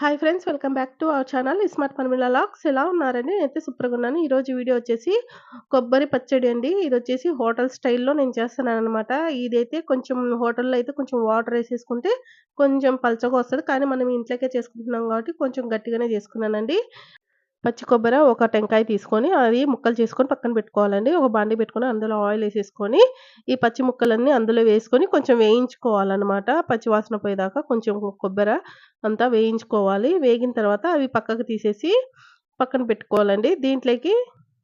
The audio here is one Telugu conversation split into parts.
Hi friends welcome back to our channel smart Parmila lakhs ఎలా ఉన్నారండి నేనైతే సూపర్గా ఉన్నాను. ఈరోజు వీడియో వచ్చేసి కొబ్బరి పచ్చడి అండి. ఇది వచ్చేసి హోటల్ స్టైల్లో నేను చేస్తున్నాను అనమాట ఇదైతే కొంచెం హోటల్లో అయితే కొంచెం వాటర్ వేసేసుకుంటే కొంచెం పలచగా వస్తుంది. కానీ మనం ఇంట్లోకే చేసుకుంటున్నాం కాబట్టి కొంచెం గట్టిగానే చేసుకున్నానండి. పచ్చి కొబ్బరి ఒక టెంకాయ తీసుకొని అది ముక్కలు చేసుకొని పక్కన పెట్టుకోవాలండి. ఒక బాండి పెట్టుకొని అందులో ఆయిల్ వేసేసుకొని ఈ పచ్చి ముక్కలన్నీ అందులో వేసుకొని కొంచెం వేయించుకోవాలన్నమాట. పచ్చి వాసన పోయేదాకా కొంచెం కొబ్బరి అంతా వేయించుకోవాలి. వేగిన తర్వాత అవి పక్కకు తీసేసి పక్కన పెట్టుకోవాలండి. దీంట్లోకి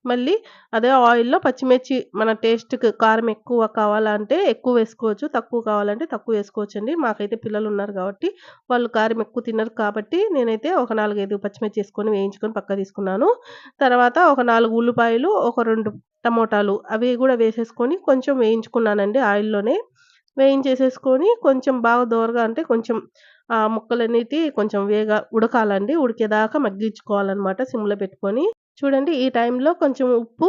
మళ్ళీ అదే ఆయిల్‌లో పచ్చిమిర్చి మన టేస్ట్‌కి కారం ఎక్కువ కావాలంటే ఎక్కువ వేసుకోవచ్చు. తక్కువ కావాలంటే తక్కువ వేసుకోవచ్చండి. మాకైతే పిల్లలు ఉన్నారు కాబట్టి వాళ్ళు కారం ఎక్కువ తిన్నారు కాబట్టి నేనైతే ఒక 4, 5 పచ్చిమిర్చి వేసుకొని వేయించుకొని పక్క తీసుకున్నాను. తర్వాత ఒక నాలుగు ఉల్లిపాయలు, ఒక రెండు టమోటాలు అవి కూడా వేసేసుకొని కొంచెం వేయించుకున్నానండి ఆయిల్‌లోనే. వేయించేసేసుకొని కొంచెం బాగా దోరగా అంటే కొంచెం ఆ అనేది కొంచెం వేగా ఉడకాలండి. ఉడికేదాకా మగ్గించుకోవాలన్నమాట సిమ్‌లో పెట్టుకొని. చూడండి ఈ టైంలో కొంచెం ఉప్పు,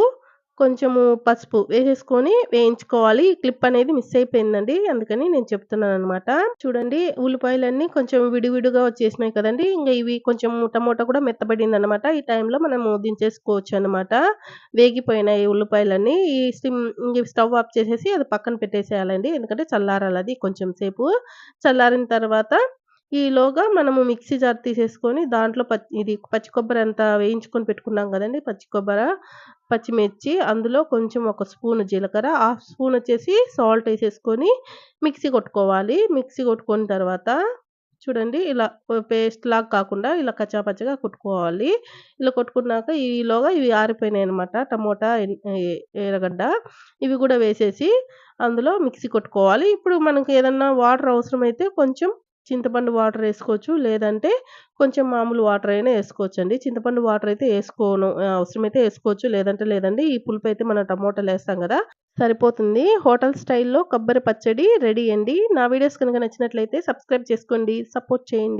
కొంచెము పసుపు వేసేసుకొని వేయించుకోవాలి. ఈ క్లిప్ అనేది మిస్ అయిపోయిందండి. అందుకని నేను చెప్తున్నాను అనమాట చూడండి ఉల్లిపాయలన్నీ కొంచెం విడివిడిగా వచ్చేసినాయి కదండీ! ఇంకా ఇవి కొంచెం టమోటా కూడా మెత్తబడిందనమాట. ఈ టైంలో మనము దించేసుకోవచ్చనమాట. వేగిపోయినాయి ఉల్లిపాయలన్నీ. ఈ స్టిమ్ స్టవ్ ఆఫ్ చేసేసి అది పక్కన పెట్టేసేయాలండి. ఎందుకంటే చల్లారాలది కొంచెం సేపు. చల్లారిన తర్వాత ఈలోగా మనము మిక్సీ జార్ తీసేసుకొని దాంట్లో పచ్చి ఇది పచ్చి కొబ్బరి అంతా వేయించుకొని పెట్టుకున్నాం కదండి పచ్చి కొబ్బర, పచ్చిమిర్చి అందులో కొంచెం ఒక స్పూన్ జీలకర్ర, హాఫ్ స్పూన్ వచ్చేసి సాల్ట్ వేసేసుకొని మిక్సీ కొట్టుకోవాలి. మిక్సీ కొట్టుకున్న తర్వాత చూడండి ఇలా పేస్ట్ లాగా కాకుండా ఇలా కచ్చాపచ్చగా కొట్టుకోవాలి. ఇలా కొట్టుకున్నాక ఈలోగా ఇవి ఆరిపోయినాయి అనమాట టమోటా, ఎర్రగడ్డ ఇవి కూడా వేసేసి అందులో మిక్సీ కొట్టుకోవాలి. ఇప్పుడు మనకు ఏదన్నా వాటర్ అవసరమైతే కొంచెం చింతపండు వాటర్ వేసుకోవచ్చు లేదంటే కొంచెం మామూలు వాటర్ అయినా అండి చింతపండు వాటర్ అయితే వేసుకోను అవసరమైతే వేసుకోవచ్చు లేదంటే లేదండి. ఈ పులుపు అయితే మనం టమోటాలేస్తాం కదా సరిపోతుంది. హోటల్ స్టైల్‌లో కొబ్బరి పచ్చడి రెడీ అండి. నా వీడియోస్ కనుక నచ్చినట్లయితే సబ్స్క్రైబ్ చేసుకోండి. సపోర్ట్ చేయండి.